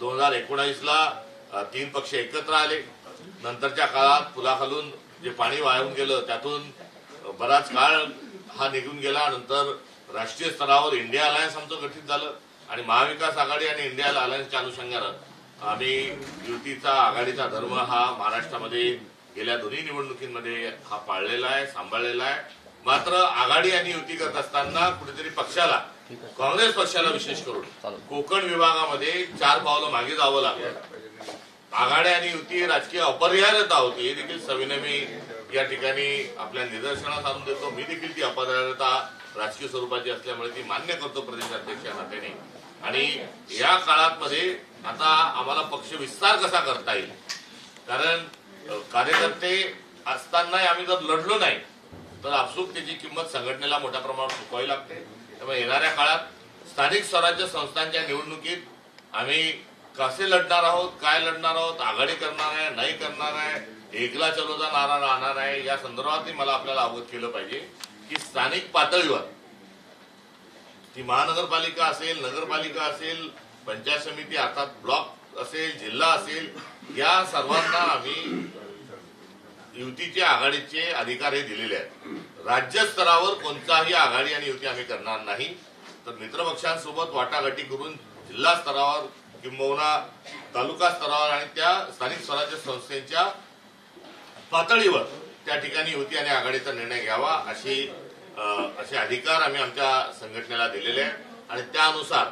दोन हजार एकोणावीसला तीन पक्ष एकत्र आले. नंतरच्या काळात पुलाखालून जे पाणी वाहून गेलं त्यातून बराच काळ हा निघून गेला. नंतर राष्ट्रीय स्तरावर इंडिया अलायन्स आमचं गठीत झालं आणि महाविकास आघाडी आणि इंडिया अलायन्सच्या अनुषंगानं आम्ही युतीचा आघाडीचा धर्म हा महाराष्ट्रामध्ये गेल्या दोन्ही निवडणुकींमध्ये हा पाळलेला आहे सांभाळलेला आहे. मात्र आघाडी आणि युती करत असताना कुठेतरी पक्षाला काँग्रेस पक्षाला विशेष करून कोकण विभागामध्ये चार पावलं मागे जावं लागलं. आघाड्या आणि युती राजकीय अपरिहार्यता होती हे देखील सविनय मी या ठिकाणी आपल्या निदर्शनास आणून देतो. मी देखील ती अपरिहार्यता राजकीय स्वरूपाची असल्यामुळे ती मान्य करतो प्रदेशाध्यक्ष या नात्याने आणि या काळात मध्ये आता आम्हाला पक्ष विस्तार कसा करता येईल? कारण कार्यकर्ते असतानाही आम्ही जर लढलो नाही तर आपसूक त्याची किंमत संघटनेला मोठ्या प्रमाणात चुकवावी लागते. त्यामुळे येणाऱ्या काळात स्थानिक स्वराज्य संस्थांच्या निवडणुकीत आम्ही कसे लढणार आहोत काय लढणार आहोत आघाडी करणार आहे नाही करणार आहे एकला चलोचा नारा राहणार आहे या संदर्भातही मला आपल्याला अवगत केलं पाहिजे की स्थानिक पातळीवर ती महानगरपालिका असेल नगरपालिका असेल पंचायत समिती अर्थात ब्लॉक असेल जिल्हा असेल या सर्वांना आम्ही युतीचे आघाडीचे अधिकार हे दिलेले आहेत. राज्य स्तरावर कोणताही आघाडी आणि युती आम्ही करणार नाही. तर मित्रपक्षांसोबत वाटाघाटी करून जिल्हा स्तरावर किंबहुना तालुका स्तरावर आणि त्या स्थानिक स्वराज्य संस्थेच्या पातळीवर त्या ठिकाणी युती आणि आघाडीचा निर्णय घ्यावा अशी असे अधिकार आम्ही आमच्या संघटनेला दिलेले आहेत. आणि त्यानुसार